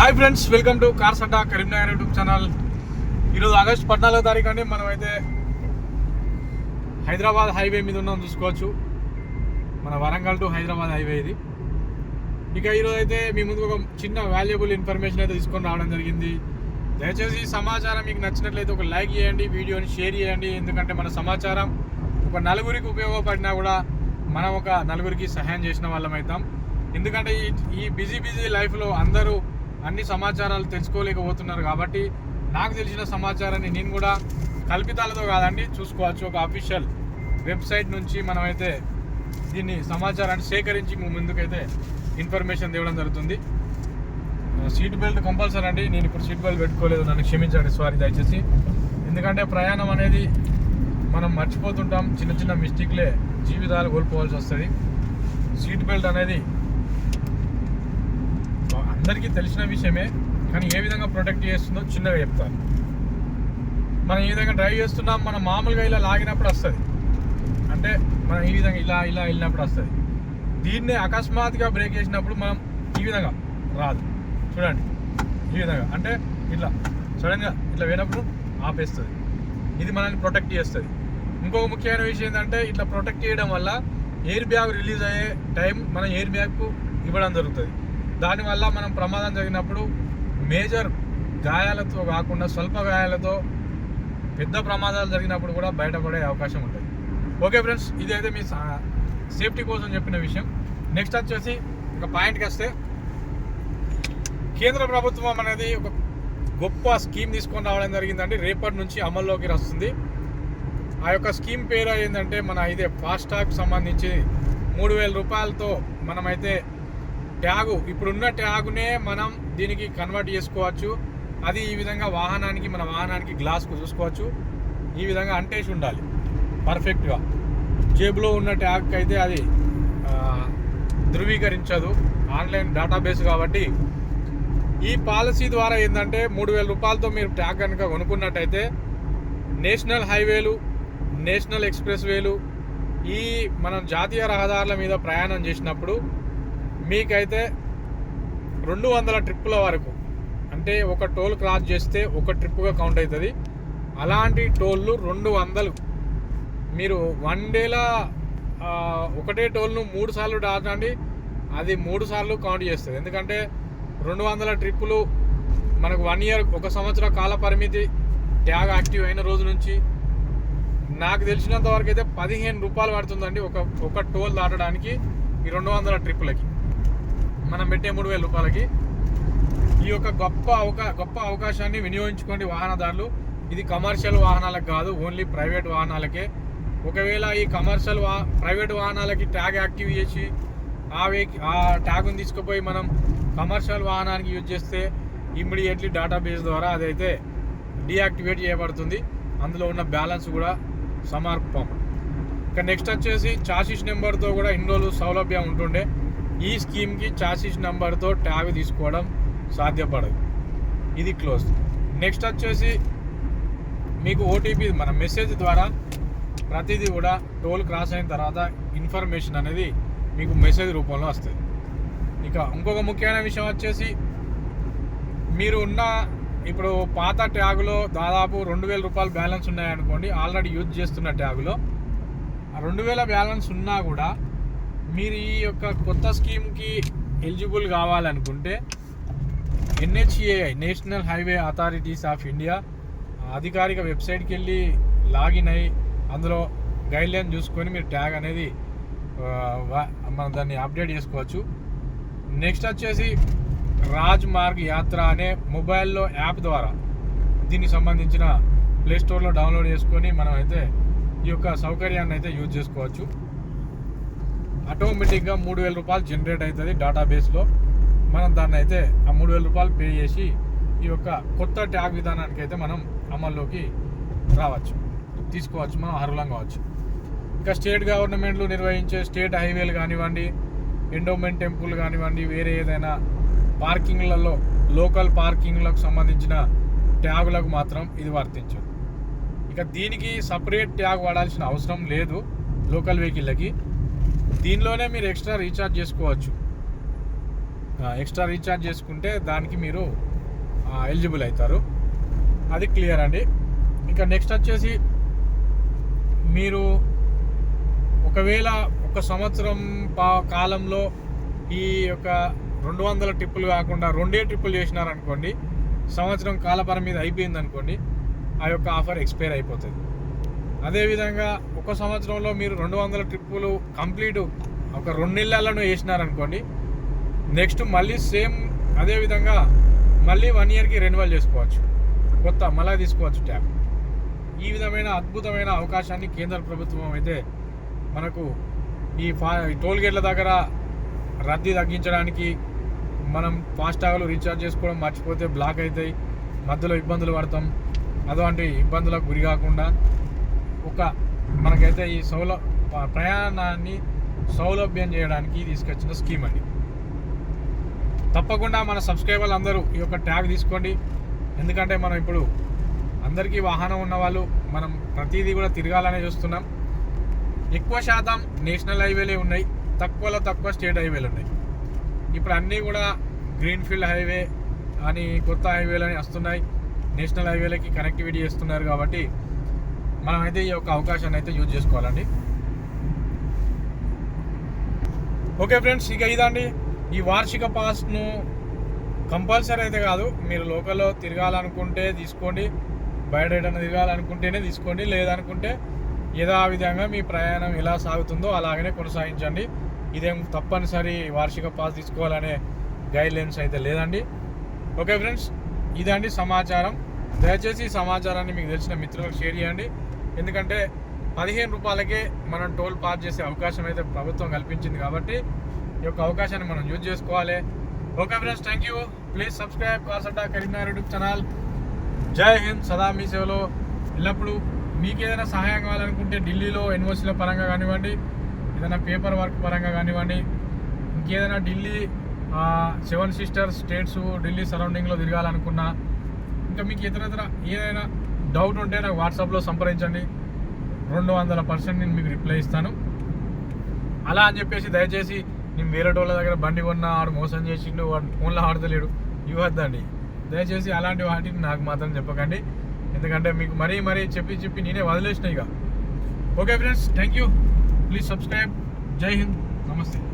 Hi friends welcome to cars Adda Karimnagar YouTube channel ఈరోజు August పద్నాలుగో తారీఖు అండి మనం అయితే హైదరాబాద్ హైవే మీద ఉన్నాం చూసుకోవచ్చు. మన వరంగల్ టు హైదరాబాద్ హైవే ఇది. ఇక ఈరోజు అయితే మీ ముందు ఒక చిన్న వాల్యుబుల్ ఇన్ఫర్మేషన్ అయితే తీసుకొని రావడం జరిగింది. దయచేసి ఈ సమాచారం మీకు నచ్చినట్లయితే ఒక లైక్ చేయండి వీడియోని షేర్ చేయండి. ఎందుకంటే మన సమాచారం ఒక నలుగురికి ఉపయోగపడినా కూడా మనం ఒక నలుగురికి సహాయం చేసిన వాళ్ళం అవుతాం. ఎందుకంటే ఈ ఈ బిజీ బిజీ లైఫ్లో అందరూ అన్ని సమాచారాలు తెలుసుకోలేకపోతున్నారు కాబట్టి నాకు తెలిసిన సమాచారాన్ని నేను కూడా కల్పితాలతో కాదండి చూసుకోవచ్చు. ఒక అఫీషియల్ వెబ్సైట్ నుంచి మనమైతే దీన్ని సమాచారాన్ని సేకరించి ముందుకైతే ఇన్ఫర్మేషన్ ఇవ్వడం జరుగుతుంది. సీట్ బెల్ట్ కంపల్సరీ అండి. నేను ఇప్పుడు సీట్ బెల్ట్ పెట్టుకోలేదు. నన్ను క్షమించండి సారీ దయచేసి. ఎందుకంటే ప్రయాణం అనేది మనం మర్చిపోతుంటాం. చిన్న చిన్న మిస్టేక్లే జీవితాలు కోల్పోవాల్సి వస్తుంది. సీట్ బెల్ట్ అనేది అందరికీ తెలిసిన విషయమే కానీ ఏ విధంగా ప్రొటెక్ట్ చేస్తుందో చిన్నగా చెప్తాను. మనం ఈ విధంగా డ్రైవ్ చేస్తున్నాం మనం మామూలుగా ఇలా లాగినప్పుడు వస్తుంది. అంటే మనం ఈ విధంగా ఇలా ఇలా వెళ్ళినప్పుడు వస్తుంది. దీన్నే అకస్మాత్తుగా బ్రేక్ చేసినప్పుడు మనం ఈ విధంగా రాదు. చూడండి ఈ విధంగా. అంటే ఇట్లా సడన్గా ఇట్లా పోయినప్పుడు ఆపేస్తుంది. ఇది మనల్ని ప్రొటెక్ట్ చేస్తుంది. ఇంకొక ముఖ్యమైన విషయం ఏంటంటే ఇట్లా ప్రొటెక్ట్ చేయడం వల్ల ఎయిర్ బ్యాగ్ రిలీజ్ అయ్యే టైం మన ఎయిర్ బ్యాగ్కు ఇవ్వడం జరుగుతుంది. దానివల్ల మనం ప్రమాదం జరిగినప్పుడు మేజర్ గాయాలతో కాకుండా స్వల్ప గాయాలతో పెద్ద ప్రమాదాలు జరిగినప్పుడు కూడా బయటపడే అవకాశం ఉంటుంది. ఓకే ఫ్రెండ్స్ ఇదైతే మీ సేఫ్టీ కోసం చెప్పిన విషయం. నెక్స్ట్ వచ్చేసి ఒక పాయింట్కి వస్తే కేంద్ర ప్రభుత్వం అనేది ఒక గొప్ప స్కీమ్ తీసుకొని రావడం జరిగిందండి. రేపటి నుంచి అమల్లోకి వస్తుంది ఆ యొక్క స్కీమ్ పేరు ఏంటంటే మన ఇదే ఫాస్టాగ్ సంబంధించి మూడు వేల రూపాయలతో మనమైతే ట్యాగు. ఇప్పుడున్న ట్యాగునే మనం దీనికి కన్వర్ట్ చేసుకోవచ్చు. అది ఈ విధంగా వాహనానికి మన వాహనానికి గ్లాస్కు చూసుకోవచ్చు. ఈ విధంగా అంటేసి ఉండాలి. పర్ఫెక్ట్గా జేబులో ఉన్న ట్యాగ్ అయితే అది ధృవీకరించదు. ఆన్లైన్ డేటాబేస్ కాబట్టి. ఈ పాలసీ ద్వారా ఏంటంటే మూడు వేల రూపాయలతో మీరు ట్యాగ్ కనుక కొనుక్కున్నట్టయితే నేషనల్ హైవేలు నేషనల్ ఎక్స్ప్రెస్ వేలు ఈ మనం జాతీయ రహదారుల మీద ప్రయాణం చేసినప్పుడు మీకైతే రెండు వందల ట్రిప్పుల వరకు అంటే ఒక టోల్ క్రాస్ చేస్తే ఒక ట్రిప్పుగా కౌంట్ అవుతుంది. అలాంటి టోళ్ళు రెండు వందలు. మీరు వన్ డేలా ఒకటే టోల్ను మూడు సార్లు దాటండి అది మూడు సార్లు కౌంట్ చేస్తుంది. ఎందుకంటే రెండు వందల ట్రిప్పులు మనకు వన్ ఇయర్ ఒక సంవత్సర కాల పరిమితి ట్యాగ్ యాక్టివ్ అయిన రోజు నుంచి నాకు తెలిసినంత వరకు అయితే పదిహేను రూపాయలు పడుతుందండి ఒక ఒక టోల్ దాటడానికి ఈ రెండు వందల ట్రిప్పులకి. మనం పెట్టే మూడు వేల రూపాయలకి ఈ యొక్క గొప్ప అవకా గొప్ప అవకాశాన్ని వినియోగించుకోండి వాహనదారులు. ఇది కమర్షియల్ వాహనాలకు కాదు ఓన్లీ ప్రైవేట్ వాహనాలకే. ఒకవేళ ఈ కమర్షియల్ వా ప్రైవేట్ వాహనాలకి ట్యాగ్ యాక్టివ్ చేసి ఆ వెహి ఆ ట్యాగ్ని తీసుకుపోయి మనం కమర్షియల్ వాహనానికి యూజ్ చేస్తే ఇమ్మీడియట్లీ డేటాబేస్ ద్వారా అదైతే డీయాక్టివేట్ చేయబడుతుంది. అందులో ఉన్న బ్యాలెన్స్ కూడా సమర్పం. ఇక నెక్స్ట్ వచ్చేసి చాసిస్ నెంబర్తో కూడా ఇన్ని రోజులు సౌలభ్యం ఉంటుండే. ఈ స్కీమ్కి చాసిస్ నెంబర్తో ట్యాగ్ తీసుకోవడం సాధ్యపడదు. ఇది క్లోజ్. నెక్స్ట్ వచ్చేసి మీకు ఓటీపీ మన మెసేజ్ ద్వారా ప్రతిదీ కూడా టోల్ క్రాస్ అయిన తర్వాత ఇన్ఫర్మేషన్ అనేది మీకు మెసేజ్ రూపంలో వస్తుంది. ఇక ఇంకొక ముఖ్యమైన విషయం వచ్చేసి మీరు ఉన్న ఇప్పుడు పాత ట్యాగులో దాదాపు రెండు వేల రూపాయలు బ్యాలెన్స్ ఉన్నాయనుకోండి ఆల్రెడీ యూజ్ చేస్తున్న ట్యాగులో. రెండు వేల బ్యాలెన్స్ ఉన్నా కూడా మీరు ఈ యొక్క కొత్త స్కీమ్కి ఎలిజిబుల్ కావాలనుకుంటే NHAI national highway authorities of India అధికారిక వెబ్సైట్కి వెళ్ళి లాగిన్ అయ్యి అందులో గైడ్లైన్ చూసుకొని మీరు ట్యాగ్ అనేది మనం దాన్ని అప్డేట్ చేసుకోవచ్చు. నెక్స్ట్ వచ్చేసి రాజ్ మార్గ్ యాత్ర అనే మొబైల్లో యాప్ ద్వారా దీనికి సంబంధించిన ప్లే స్టోర్లో డౌన్లోడ్ చేసుకొని మనం అయితే ఈ యొక్క సౌకర్యాన్ని అయితే యూజ్ చేసుకోవచ్చు. ఆటోమేటిక్గా మూడు వేల రూపాయలు జనరేట్ అవుతుంది డేటాబేస్లో మనం దాన్ని అయితే ఆ మూడు వేల రూపాయలు పే చేసి ఈ యొక్క కొత్త ట్యాగ్ విధానానికి అయితే మనం అమల్లోకి రావచ్చు. తీసుకోవచ్చు మనం అర్హులం కావచ్చు. ఇంకా స్టేట్ గవర్నమెంట్లు నిర్వహించే స్టేట్ హైవేలు కానివ్వండి ఎండోమెంట్ టెంపుల్ కానివ్వండి వేరే ఏదైనా పార్కింగ్లలో లోకల్ పార్కింగ్లకు సంబంధించిన ట్యాగులకు మాత్రం ఇది వర్తించదు. ఇక దీనికి సపరేట్ ట్యాగ్ వాడాల్సిన అవసరం లేదు లోకల్ వెహికల్లకి దీనిలోనే మీరు ఎక్స్ట్రా రీఛార్జ్ చేసుకోవచ్చు. ఎక్స్ట్రా రీఛార్జ్ చేసుకుంటే దానికి మీరు ఎలిజిబుల్ అవుతారు. అది క్లియర్ అండి. ఇంకా నెక్స్ట్ వచ్చేసి మీరు ఒకవేళ ఒక సంవత్సరం పా కాలంలో ఈ యొక్క రెండు వందల ట్రిప్పులు కాకుండా రెండే ట్రిప్పులు చేసినారనుకోండి సంవత్సరం కాలపరం మీద అయిపోయింది అనుకోండి ఆ యొక్క ఆఫర్ ఎక్స్పైర్ అయిపోతుంది. అదేవిధంగా ఒక సంవత్సరంలో మీరు రెండు వందల ట్రిప్పులు కంప్లీట్ ఒక రెండు నెలలను వేసినారనుకోండి నెక్స్ట్ మళ్ళీ సేమ్ అదేవిధంగా మళ్ళీ వన్ ఇయర్కి రెన్యువల్ చేసుకోవచ్చు. కొత్త మళ్ళీ తీసుకోవచ్చు ట్యాబ్. ఈ విధమైన అద్భుతమైన అవకాశాన్ని కేంద్ర ప్రభుత్వం అయితే మనకు ఈ ఫా టోల్ గేట్ల దగ్గర రద్దీ తగ్గించడానికి మనం ఫాస్టాగ్లు రీఛార్జ్ చేసుకోవడం మర్చిపోతే బ్లాక్ అవుతాయి మధ్యలో ఇబ్బందులు పడతాం. అటువంటి ఇబ్బందులకు గురి కాకుండా ఒక మనకైతే ఈ సౌల ప్రయాణాన్ని సౌలభ్యం చేయడానికి తీసుకొచ్చిన స్కీమ్ అండి. తప్పకుండా మన సబ్స్క్రైబర్లు అందరూ ఈ యొక్క ట్యాగ్ తీసుకోండి. ఎందుకంటే మనం ఇప్పుడు అందరికీ వాహనం ఉన్న వాళ్ళు మనం ప్రతిదీ కూడా తిరగాలనే చూస్తున్నాం. ఎక్కువ శాతం నేషనల్ హైవేలే ఉన్నాయి. తక్కువలో తక్కువ స్టేట్ హైవేలు ఉన్నాయి. ఇప్పుడు అన్నీ కూడా గ్రీన్ ఫీల్డ్ హైవే అని కొత్త హైవేలు అని వస్తున్నాయి. నేషనల్ హైవేలకి కనెక్టివిటీ చేస్తున్నారు కాబట్టి మనమైతే ఈ యొక్క అవకాశాన్ని అయితే యూజ్ చేసుకోవాలండి. ఓకే ఫ్రెండ్స్ ఇక ఇదండి. ఈ వార్షిక పాస్ను కంపల్సరీ అయితే కాదు మీరు లోకల్లో తిరగాలనుకుంటే తీసుకోండి. బయట ఏదైనా తిరగాలనుకుంటేనే తీసుకోండి. లేదనుకుంటే యథావిధంగా మీ ప్రయాణం ఎలా సాగుతుందో అలాగనే కొనసాగించండి. ఇదేం తప్పనిసరి వార్షిక పాస్ తీసుకోవాలనే గైడ్లైన్స్ అయితే లేదండి. ఓకే ఫ్రెండ్స్ ఇదండి సమాచారం. దయచేసి ఈ సమాచారాన్ని మీకు తెలిసిన మిత్రులకు షేర్ చేయండి. ఎందుకంటే పదిహేను రూపాయలకే మనం టోల్ పాస్ చేసే అవకాశం అయితే ప్రభుత్వం కల్పించింది కాబట్టి ఈ యొక్క అవకాశాన్ని మనం యూజ్ చేసుకోవాలి. Okay friends thank you. Please subscribe కాసడ్డా Karimnagar YouTube channel జై హింద్. సదా మీ సేవలో ఎల్లప్పుడూ. మీకు ఏదైనా సహాయం కావాలనుకుంటే ఢిల్లీలో యూనివర్సిటీల పరంగా కానివ్వండి ఏదైనా పేపర్ వర్క్ పరంగా కానివ్వండి ఇంకేదైనా Delhi seven sisters states Delhi సరౌండింగ్లో తిరగాలనుకున్నా ఇంకా మీకు ఇతర ఇతర ఏదైనా డౌట్ ఉంటే నాకు వాట్సాప్లో సంప్రదించండి. రెండు వందల పర్సెంట్ నేను మీకు రిప్లై ఇస్తాను. అలా అని చెప్పేసి దయచేసి నేను వేరే వాళ్ళ దగ్గర బండి కొన్నా ఆడు మోసం చేసిండు వాడు ఫోన్లో ఆడతలేడు. ఇవ్వద్దండి. దయచేసి అలాంటి వాటిని నాకు మాత్రం చెప్పకండి. ఎందుకంటే మీకు మరీ మరీ చెప్పి చెప్పి నేనే వదిలేసిన ఇక. Okay friends thank you please subscribe. జై హింద్. నమస్తే.